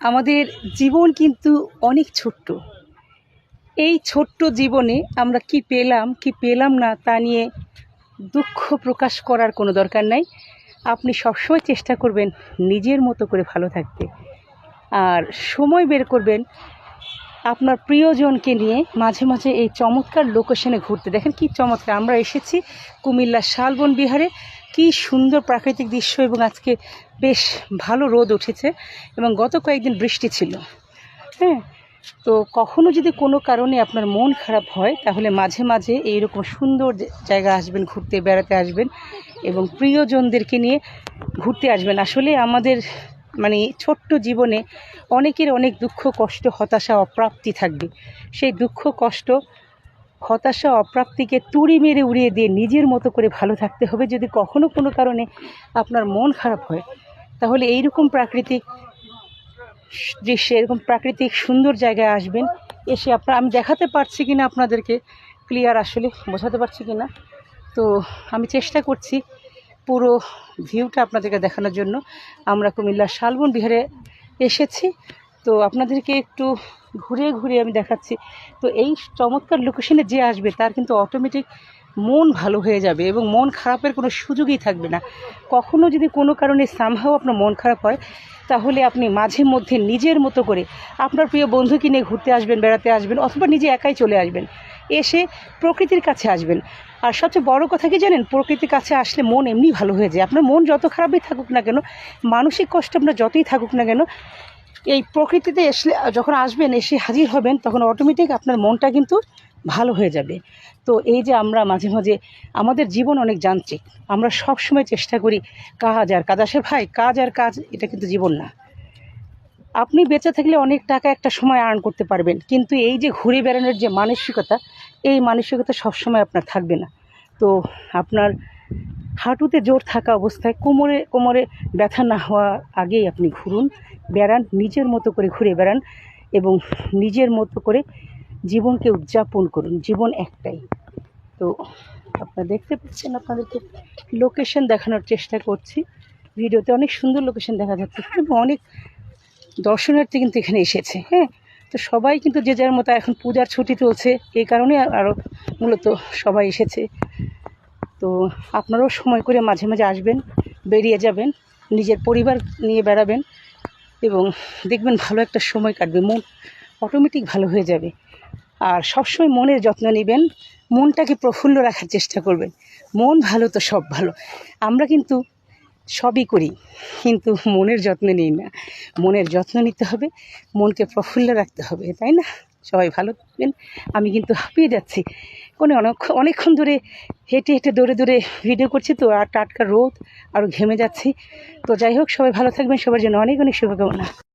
আমাদের জীবন কিন্তু অনেক ছোট্ট। এই ছোট্ট জীবনে আমরা কি পেলাম কি পেলাম না তা নিয়ে দুঃখ প্রকাশ করার কোনো দরকার নাই। আপনি সবসময় চেষ্টা করবেন নিজের মতো করে ভালো থাকতে। আর সময় বের করবেন আপনার প্রিয়জনকে নিয়ে মাঝে মাঝে এই চমৎকার লোকেশনে ঘুরতে। দেখেন কি চমৎকার, আমরা এসেছি কুমিল্লার শালবন বিহারে। কি সুন্দর প্রাকৃতিক দৃশ্য এবং আজকে বেশ ভালো রোদ উঠেছে এবং গত কয়েকদিন বৃষ্টি ছিল। হ্যাঁ তো কখনো যদি কোনো কারণে আপনার মন খারাপ হয়, তাহলে মাঝে মাঝে এইরকম সুন্দর জায়গা আসবেন, ঘুরতে, বেড়াতে আসবেন এবং প্রিয়জনদেরকে নিয়ে ঘুরতে আসবেন। আসলে আমাদের মানে ছোট্ট জীবনে অনেকের অনেক দুঃখ, কষ্ট, হতাশা, অপ্রাপ্তি থাকবে। সেই দুঃখ, কষ্ট হতাশা, অপ্রাপ্তিকে তুড়ি মেরে উড়িয়ে দিয়ে নিজের মতো করে ভালো থাকতে হবে যদি কখনো কোনো কারণে আপনার মন খারাপ হয়। তাহলে এইরকম প্রাকৃতিক দৃশ্যে, এরকম প্রাকৃতিক সুন্দর জায়গায় আসবেন, এসে আপনার, আমি দেখাতে পারছি কি না আপনাদেরকে ক্লিয়ার আসলে, বোঝাতে পারছি কি না তো আমি চেষ্টা করছি পুরো ভিউটা আপনাদেরকে দেখানোর জন্য। আমরা কুমিল্লার শালবন বিহারে এসেছি। তো আপনাদেরকে একটু ঘুরে ঘুরে আমি দেখাচ্ছি। তো এই চমৎকার লোকেশনে যে আসবে, তার কিন্তু অটোমেটিক মন ভালো হয়ে যাবে এবং মন খারাপের কোনো সুযোগই থাকবে না। কখনো যদি কোনো কারণে সামহাও আপনার মন খারাপ হয়, তাহলে আপনি মাঝে মধ্যে নিজের মতো করে আপনার প্রিয় বন্ধুকে নিয়ে ঘুরতে আসবেন, বেড়াতে আসবেন অথবা নিজে একাই চলে আসবেন, এসে প্রকৃতির কাছে আসবেন। আর সবচেয়ে বড় কথা কি জানেন? প্রকৃতির কাছে আসলে মন এমনি ভালো হয়ে যায়। আপনার মন যত খারাপই থাকুক না কেন, মানসিক কষ্ট আপনার যতই থাকুক না কেন এই প্রকৃতিতে এসলে, যখন আসবেন, এসে হাজির হবেন, তখন অটোমেটিক আপনার মনটা কিন্তু ভালো হয়ে যাবে। তো এই যে আমরা মাঝে মাঝে, আমাদের জীবন অনেক যান্ত্রিক। আমরা সব সময় চেষ্টা করি কাজ আর কাজ। আসে ভাই, কাজ আর কাজ, এটা কিন্তু জীবন না। আপনি বেঁচে থাকলে অনেক টাকা একটা সময় আর্ন করতে পারবেন। কিন্তু এই যে ঘুরে বেড়ানোর যে মানসিকতা, এই মানসিকতা সবসময় আপনার থাকবে না। তো আপনার হাঁটুতে জোর থাকা অবস্থায় কোমরে কোমরে ব্যথা না হওয়া আগেই আপনি ঘুরুন, বেড়ান, নিজের মতো করে ঘুরে বেড়ান এবং নিজের মতো করে জীবনকে উদযাপন করুন, জীবন একটাই। তো আপনারা দেখতে পাচ্ছেন আপনাদেরকে লোকেশন দেখানোর চেষ্টা করছি। ভিডিওতে অনেক সুন্দর লোকেশন দেখা যাচ্ছে এবং অনেক দর্শনার্থী কিন্তু এখানে এসেছে হ্যাঁ? তো সবাই কিন্তু যে যার মতো এখন পূজার ছুটি চলছে, এই কারণে আরও মূলত সবাই এসেছে। তো আপনারাও সময় করে মাঝে মাঝে আসবেন, বেরিয়ে যাবেন, নিজের পরিবার নিয়ে বেড়াবেন এবং দেখবেন ভালো একটা সময় কাটবে, মন অটোমেটিক ভালো হয়ে যাবে। আর সবসময় মনের যত্ন নেবেন, মনটাকে প্রফুল্ল রাখার চেষ্টা করবেন। মন ভালো তো সব ভালো, আমরা কিন্তু সবই করি, কিন্তু মনের যত্ন নিই না। মনের যত্ন নিতে হবে, মনকে প্রফুল্ল রাখতে হবে, তাই না? সবাই ভালো থাকবেন। আমি কিন্তু হাঁপিয়ে যাচ্ছি। কোনো অনেক, অনেকক্ষণ ধরে হেঁটে হেঁটে দৌড়ে দৌড়ে ভিডিও করছি তো, আর টাটকা রোদ আরও ঘেমে যাচ্ছি। তো যাই হোক, সবাই ভালো থাকবেন। সবার জন্য অনেক অনেক শুভকামনা।